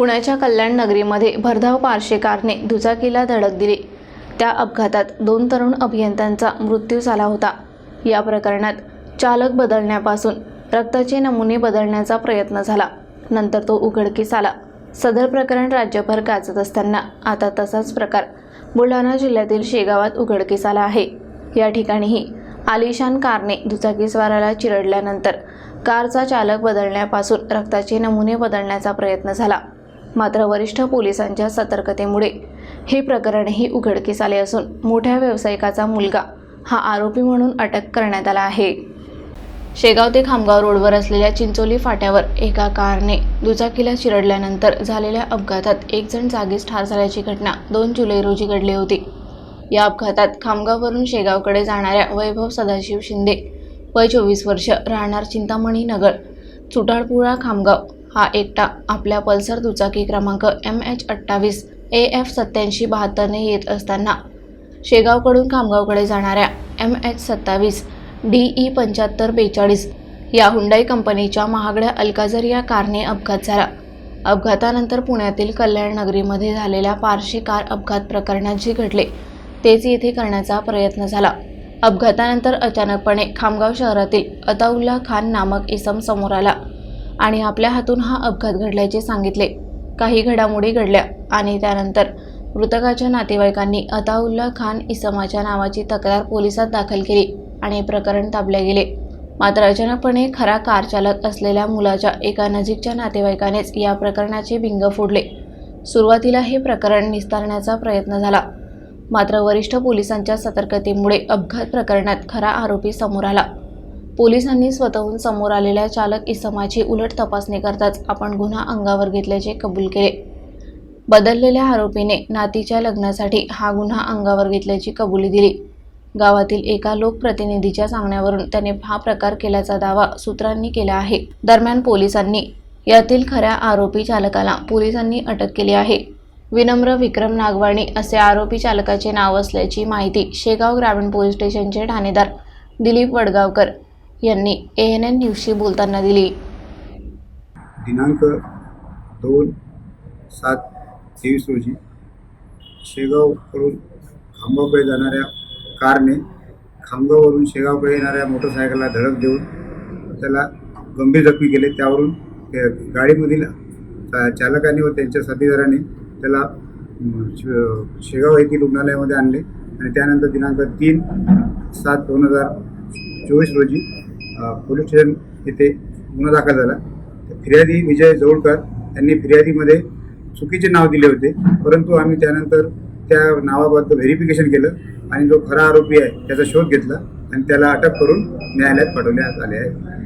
पुण्याच्या कल्याण नगरीमध्ये भरधाव पारशे कारने दुचाकीला धडक दिली. त्या अपघातात दोन तरुण अभियंत्यांचा मृत्यू झाला होता. या प्रकरणात चालक बदलण्यापासून रक्ताचे नमुने बदलण्याचा प्रयत्न झाला. नंतर तो उघडकीस आला. सदर प्रकरण राज्यभर गाजत असताना आता तसाच प्रकार बुलढाणा जिल्ह्यातील शेगावात उघडकीस आला आहे. या ठिकाणीही आलिशान कारने दुचाकीस्वाराला चिरडल्यानंतर कारचा चालक बदलण्यापासून रक्ताचे नमुने बदलण्याचा प्रयत्न झाला. मात्र वरिष्ठ पोलिसांच्या सतर्कतेमुळे हे प्रकरणही उघडकीस आले असून मोठ्या व्यावसायिकाचा मुलगा हा आरोपी म्हणून अटक करण्यात आला आहे. शेगाव ते खामगाव रोडवर असलेल्या चिंचोली फाट्यावर एका कारने दुचाकीला चिरडल्यानंतर झालेल्या अपघातात एक जण जागीच ठार झाल्याची घटना दोन जुलै रोजी घडली होती. या अपघातात खामगाववरून शेगावकडे जाणाऱ्या वैभव सदाशिव शिंदे वय चोवीस वर्ष राहणार चिंतामणी नगर चुटाळपुळा खामगाव हा एकटा आपल्या पल्सर दुचाकी क्रमांक एम एच अठ्ठावीस ए एफ सत्याऐंशी बहात्तरने येत असताना शेगावकडून खामगावकडे जाणाऱ्या एम एच सत्तावीस डी ई पंच्याहत्तर बेचाळीस या हुंडाई कंपनीच्या महागड्या अल्काझर या कारने अपघात झाला. अपघातानंतर पुण्यातील कल्याण नगरीमध्ये झालेल्या पारशी कार अपघात प्रकरणात जे घडले तेच येथे करण्याचा प्रयत्न झाला. अपघातानंतर अचानकपणे खामगाव शहरातील अताउल्ला खान नामक इसम समोर आला. आणि आपल्या हातून हा अपघात घडल्याचे सांगितले. काही घडामोडी घडल्या आणि त्यानंतर मृतकाच्या नातेवाईकांनी अताउल्ला खान इसमाच्या नावाची तक्रार पोलिसात दाखल केली आणि प्रकरण दाबले गेले मात्र अचानकपणे खरा कार चालक असलेल्या मुलाच्या एका नजीकच्या नातेवाईकानेच या प्रकरणाचे भिंग फोडले. सुरुवातीला हे प्रकरण निस्तारण्याचा प्रयत्न झाला. मात्र वरिष्ठ पोलिसांच्या सतर्कतेमुळे अपघात प्रकरणात खरा आरोपी समोर आला. पोलिसांनी स्वतःहून समोर आलेल्या चालक इसमाची उलट तपासणी करताच आपण गुन्हा अंगावर घेतल्याचे कबूल केले. बदललेल्या आरोपीने नातीच्या लग्नासाठी हा गुन्हा अंगावर घेतल्याची कबुली दिली. गावातील एका लोकप्रतिनिधीच्या सांगण्यावरून त्याने हा प्रकार केल्याचा दावा सूत्रांनी केला आहे. दरम्यान पोलिसांनी यातील खऱ्या आरोपी चालकाला पोलिसांनी अटक केली आहे. विनम्र विक्रम नागवाणी असे आरोपी चालकाचे नाव असल्याची माहिती शेगाव ग्रामीण पोलीस स्टेशनचे ठाणेदार दिलीप वडगावकर यांनी ए एन एन न्यूजशी बोलताना दिली. दिनांक दोन सात तेवीस रोजी शेगावकडून खामगावकडे जाणाऱ्या कारने खामगाववरून शेगावकडे येणाऱ्या मोटरसायकलला धडक देऊन त्याला गंभीर जखमी केले. त्यावरून गाडीमधील चा- चालकाने व त्यांच्या साथीदाराने त्याला शेगाव येथील रुग्णालयामध्ये आणले आणि त्यानंतर दिनांक तीन सात दोन हजार चोवीस रोजी पोलीस स्टेशन येथे गुन्हा दाखल झाला. फिर्यादी विजय जवळकर यांनी फिर्यादीमध्ये चुकीचे नाव दिले होते. परंतु आम्ही त्यानंतर त्या नावाबद्दल व्हेरिफिकेशन केलं आणि जो खरा आरोपी आहे त्याचा शोध घेतला आणि त्याला अटक करून न्यायालयात पाठवण्यात आले आहे.